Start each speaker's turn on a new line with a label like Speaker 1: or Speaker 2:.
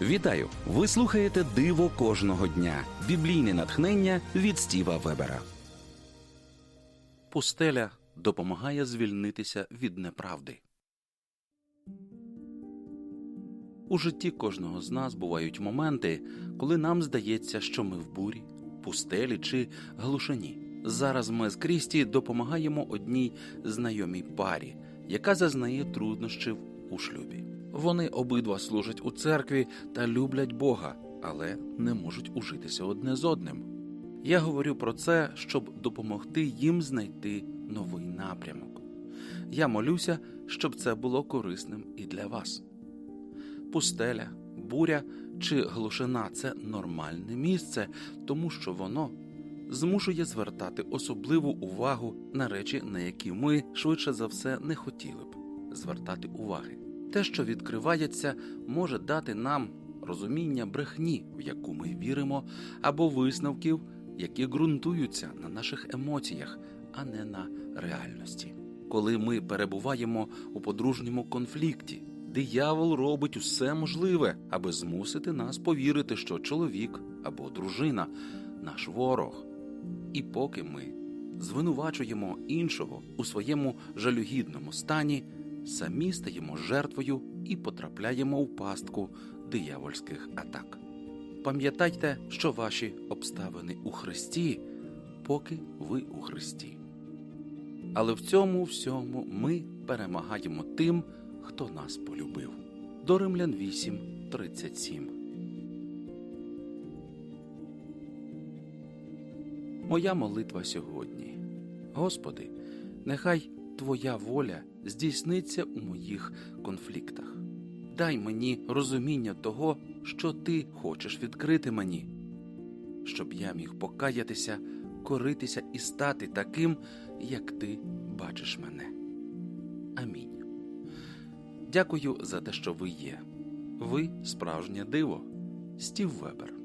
Speaker 1: Вітаю! Ви слухаєте Диво кожного дня. Біблійне натхнення від Стіва Вебера. Пустеля допомагає звільнитися від неправди. У житті кожного з нас бувають моменти, коли нам здається, що ми в бурі, пустелі чи глушині. Зараз ми з Крісті допомагаємо одній знайомій парі, яка зазнає труднощів у шлюбі. Вони обидва служать у церкві та люблять Бога, але не можуть ужитися одне з одним. Я говорю про це, щоб допомогти їм знайти новий напрямок. Я молюся, щоб це було корисним і для вас. Пустеля, буря чи глушина це нормальне місце, тому що воно змушує звертати особливу увагу на речі, на які ми швидше за все не хотіли б звертати уваги. Те, що відкривається, може дати нам розуміння брехні, в яку ми віримо, або висновків, які ґрунтуються на наших емоціях, а не на реальності. Коли ми перебуваємо у подружньому конфлікті, диявол робить усе можливе, аби змусити нас повірити, що чоловік або дружина наш ворог. І поки ми звинувачуємо іншого у своєму жалюгідному стані, самі стаємо жертвою і потрапляємо у пастку диявольських атак. Пам'ятайте, що ваші обставини у Христі, поки ви у Христі. Але в цьому всьому ми перемагаємо тим, хто нас полюбив. До Римлян 8, 37. Моя молитва сьогодні. Господи, нехай Твоя воля здійсниться у моїх конфліктах. Дай мені розуміння того, що Ти хочеш відкрити мені, щоб я міг покаятися, коритися і стати таким, як Ти бачиш мене. Амінь. Дякую за те, що ви є. Ви справжнє диво. Стів Вебер.